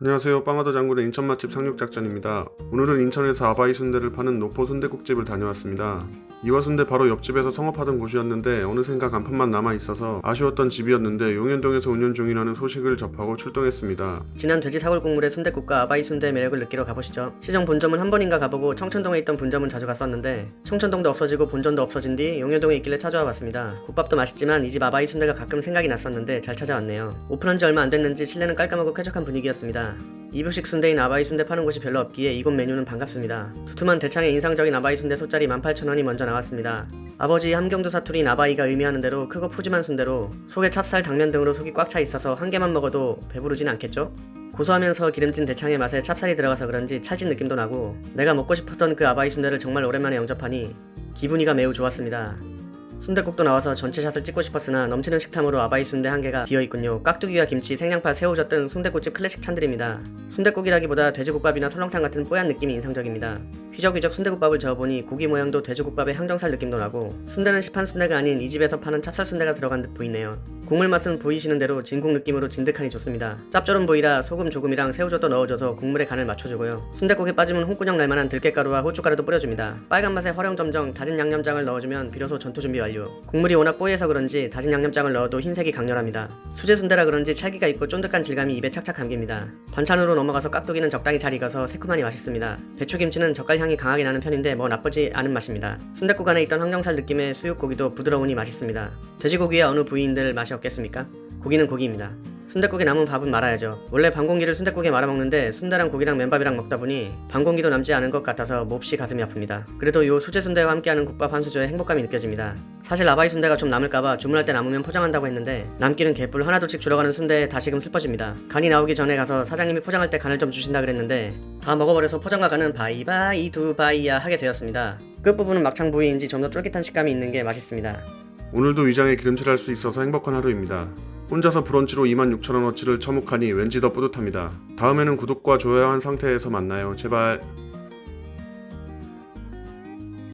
안녕하세요. 빵하더 장군의 인천 맛집 상륙작전입니다. 오늘은 인천에서 아바이 순대를 파는 노포 순대국집을 다녀왔습니다. 이화 순대 바로 옆집에서 성업하던 곳이었는데 어느샌가 간판만 남아있어서 아쉬웠던 집이었는데 용현동에서 운영 중이라는 소식을 접하고 출동했습니다. 진한 돼지 사골 국물에 순대국과 아바이 순대의 매력을 느끼러 가보시죠. 시정 본점은 한 번인가 가보고 청천동에 있던 분점은 자주 갔었는데 청천동도 없어지고 본점도 없어진 뒤 용현동에 있길래 찾아와 봤습니다. 국밥도 맛있지만 이 집 아바이 순대가 가끔 생각이 났었는데 잘 찾아왔네요. 오픈한 지 얼마 안 됐는지 실내는 깔끔하고 쾌적한 분위기였습니다. 이부식 순대인 아바이 순대 파는 곳이 별로 없기에 이곳 메뉴는 반갑습니다. 두툼한 대창에 인상적인 아바이 순대 소짜리 18,000원이 먼저 나왔습니다. 아버지 함경도 사투리인 아바이가 의미하는 대로 크고 푸짐한 순대로 속에 찹쌀, 당면 등으로 속이 꽉 차 있어서 한 개만 먹어도 배부르진 않겠죠? 고소하면서 기름진 대창의 맛에 찹쌀이 들어가서 그런지 찰진 느낌도 나고 내가 먹고 싶었던 그 아바이 순대를 정말 오랜만에 영접하니 기분이가 매우 좋았습니다. 순대국도 나와서 전체 샷을 찍고 싶었으나 넘치는 식탐으로 아바이 순대 한 개가 비어있군요. 깍두기와 김치, 생양파, 새우젓 등 순대국집 클래식 찬들입니다. 순대국이라기보다 돼지국밥이나 설렁탕 같은 뽀얀 느낌이 인상적입니다. 휘적휘적 순대국밥을 저어보니 고기 모양도 돼지국밥의 항정살 느낌도 나고 순대는 시판 순대가 아닌 이 집에서 파는 찹쌀 순대가 들어간 듯 보이네요. 국물 맛은 보이시는 대로 진국 느낌으로 진득하니 좋습니다. 짭조름 부위라 소금 조금이랑 새우젓도 넣어줘서 국물의 간을 맞춰주고요. 순대국에 빠지면 홍군형 날만한 들깨가루와 후춧가루도 뿌려줍니다. 빨간 맛에 활용점정 다진 양념장을 넣어주면 비로소 전투 준비 완료. 국물이 워낙 뽀얘서 그런지 다진 양념장을 넣어도 흰색이 강렬합니다. 수제 순대라 그런지 찰기가 있고 쫀득한 질감이 입에 착착 감깁니다. 반찬으로 넘어가서 깍두기는 적당히 잘 익어서 새콤하니 맛있습니다. 배추김치는 젓갈 향이 강하게 나는 편인데 뭐 나쁘지 않은 맛입니다. 순대국 안에 있던 항정살 느낌의 수육고기도 부드러우니 맛있습니다. 돼지고기의 어느 부위인들 맛이 없겠습니까? 고기는 고기입니다. 순대국에 남은 밥은 말아야죠. 원래 방공기를 순대국에 말아 먹는데 순대랑 고기랑 맨밥이랑 먹다 보니 방공기도 남지 않은 것 같아서 몹시 가슴이 아픕니다. 그래도 요 수제 순대와 함께하는 국밥 한 수저의 행복감이 느껴집니다. 사실 아바이 순대가 좀 남을까봐 주문할 때 남으면 포장한다고 했는데 남기는 개뿔 하나둘씩 줄어가는 순대에 다시금 슬퍼집니다. 간이 나오기 전에 가서 사장님이 포장할 때 간을 좀 주신다 그랬는데 다 먹어버려서 포장과 간은 바이바이 두 바이야 하게 되었습니다. 끝부분은 막창 부위인지 좀 더 쫄깃한 식감이 있는 게 맛있습니다. 오늘도 위장에 기름칠할 수 있어서 행복한 하루입니다. 혼자서 브런치로 26,000원어치를 처묵하니 왠지 더 뿌듯합니다. 다음에는 구독과 좋아요 한 상태에서 만나요. 제발.